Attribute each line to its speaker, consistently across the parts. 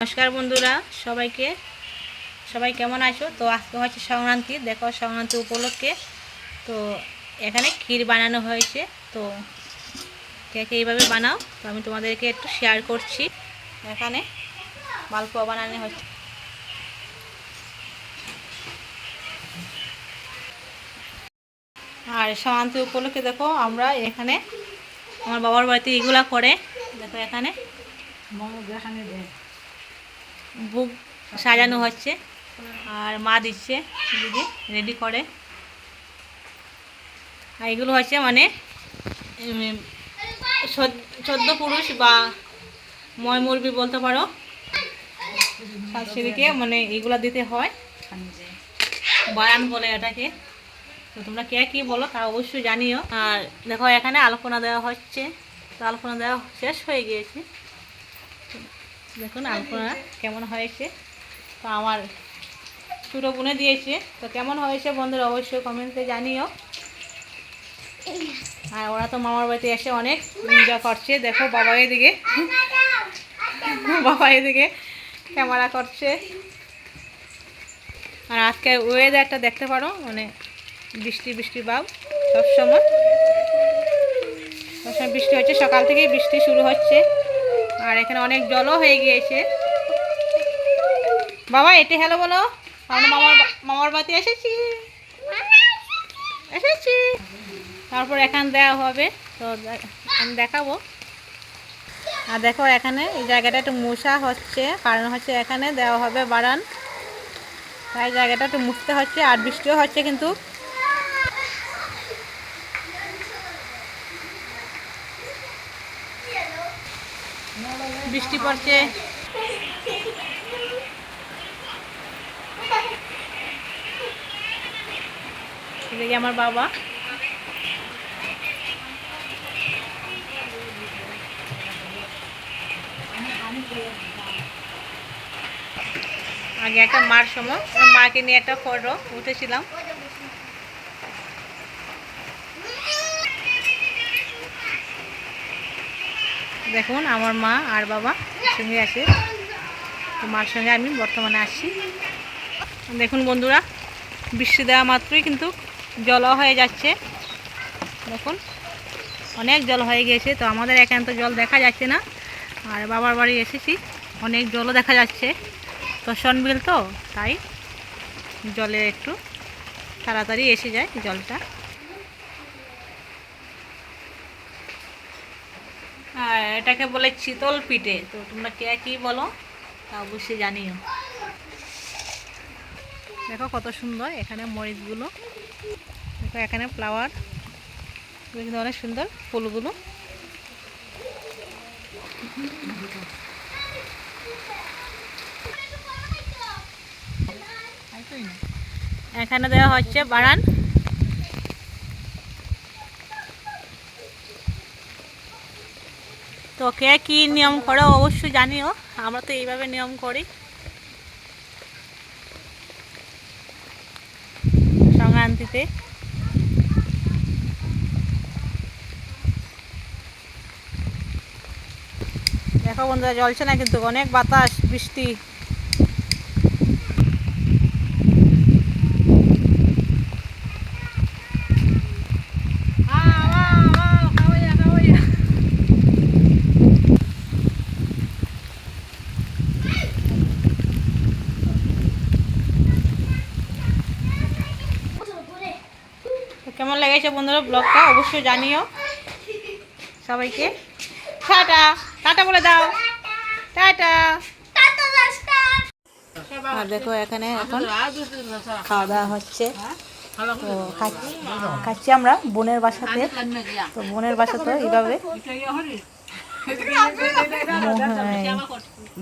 Speaker 1: নমস্কার বন্ধুরা, সবাইকে। সবাই কেমন আছো? তো আজকে হচ্ছে সংক্রান্তি, দেখো সংক্রান্তি উপলক্ষে। তো এখানে ক্ষীর বানানো হয়েছে। তো কে কে এইভাবে বানাও, তো আমি তোমাদেরকে একটু শেয়ার করছি। এখানে মালপোয়া বানানো হচ্ছে আর সংক্রান্তি উপলক্ষে দেখো আমরা এখানে আমার বাবার বাড়িতে এগুলা করে। দেখো এখানে। বুক সাজানো হচ্ছে। আর মা দিচ্ছে দিদি রেডি করে। আর এগুলো হচ্ছে মানে চোদ্দ পুরুষ বা ময় মুরবি বলতে পারো। শাশুড়িকে মানে এগুলো দিতে হয়। বায়ান বলে এটাকে। তো তোমরা কে কী বলো তা অবশ্যই জানিও। আর দেখো এখানে আলপনা দেওয়া হচ্ছে। তো আলপনা দেওয়া শেষ হয়ে গিয়েছে। দেখুন, আলপনা কেমন হয়েছে? তো আমার ছোটো বুনে দিয়েছে। তো কেমন হয়েছে বন্ধুরা, অবশ্যই কমেন্টে জানিও। আর ওরা তো মামার বাড়িতে এসে অনেক এনজয় করছে। দেখো, বাবা এদিকে। বাবা এদিকে ক্যামেরা করছে। আর আজকে ওয়েদারটা দেখতে পারো মানে বৃষ্টি বৃষ্টি ভাব সবসময়। সবসময় বৃষ্টি হচ্ছে, সকাল থেকেই বৃষ্টি শুরু হচ্ছে। আর এখানে অনেক জলও হয়ে গিয়েছে। বাবা এটে হ্যালো বলো। আমরা মামার মামার বাড়িতে এসেছি। এসেছি। তারপর এখান দেওয়া হবে। তো আমি দেখাবো। আর দেখো, এখানে এই জায়গাটা একটু মশা হচ্ছে। কারণ হচ্ছে এখানে দেওয়া হবে বাড়ান তাই জায়গাটা একটু মুছতে হচ্ছে, আর বৃষ্টিও হচ্ছে কিন্তু। বৃষ্টি পড়ছে। আমার বাবা। আগে একটা মার সময় মাকে নিয়ে একটা ফটো উঠেছিলাম। দেখুন, আমার মা আর বাবা সঙ্গে আছে। তো মার সঙ্গে আমি বর্তমানে আসছি দেখুন বন্ধুরা, বৃষ্টি দেওয়া মাত্রই কিন্তু জল হয়ে যাচ্ছে। দেখুন, অনেক জল হয়ে গিয়েছে। তো আমাদের এখানে তো জল দেখা যাচ্ছে না। আর বাবার বাড়ি এসেছি, অনেক জলও দেখা যাচ্ছে। তো সনবিল তো, তাই জলে একটু তাড়াতাড়ি এসে যায় জলটা। এটাকে বলে চিতল পিঠে। তো তোমরা কে কি বলো, তা অবশ্যই জানিও। দেখো কত সুন্দর এখানে মরিচগুলো। দেখো এখানে ফ্লাওয়ার কিন্তু অনেক সুন্দর ফুলগুলো। এখানে দেওয়া হচ্ছে বাড়ান তো কে কী নিয়ম করে অবশ্যই জানিও, আমরা তো এইভাবে নিয়ম করি। সংক্রান্তিতে। দেখো বন্ধুরা, জলছে না কিন্তু, অনেক বাতাস, বৃষ্টি তো কেমন লেগেছে বন্ধুরা ব্লগটা অবশ্যই জানিও। সবাইকে। টাটা। টাটা বলে দাও। টাটা। আর দেখো এখানে এখন খাওয়া দাওয়া হচ্ছে। তো খাচ্ছি আমরা বোনের বাসাতে। তো বোনের বাসাতে এইভাবে।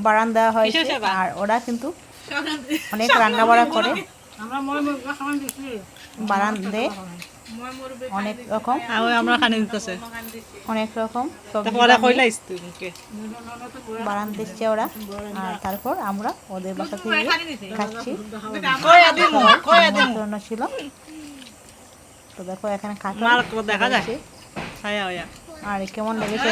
Speaker 1: বারান দেওয়া হয়েছে। আর ওরা কিন্তু অনেক রান্না বাড়া করে। বারান দেয় অনেক রকম
Speaker 2: আমরা খানি দিতেছে
Speaker 1: অনেক রকম বারান দিচ্ছে ওরা আর তারপর আমরা ওদের বাসা থেকে খাচ্ছি। ছিল। তো দেখো এখানে
Speaker 2: মার দেখা যায়। ছায়া হইয়া
Speaker 1: আর কেমন লেগেছে।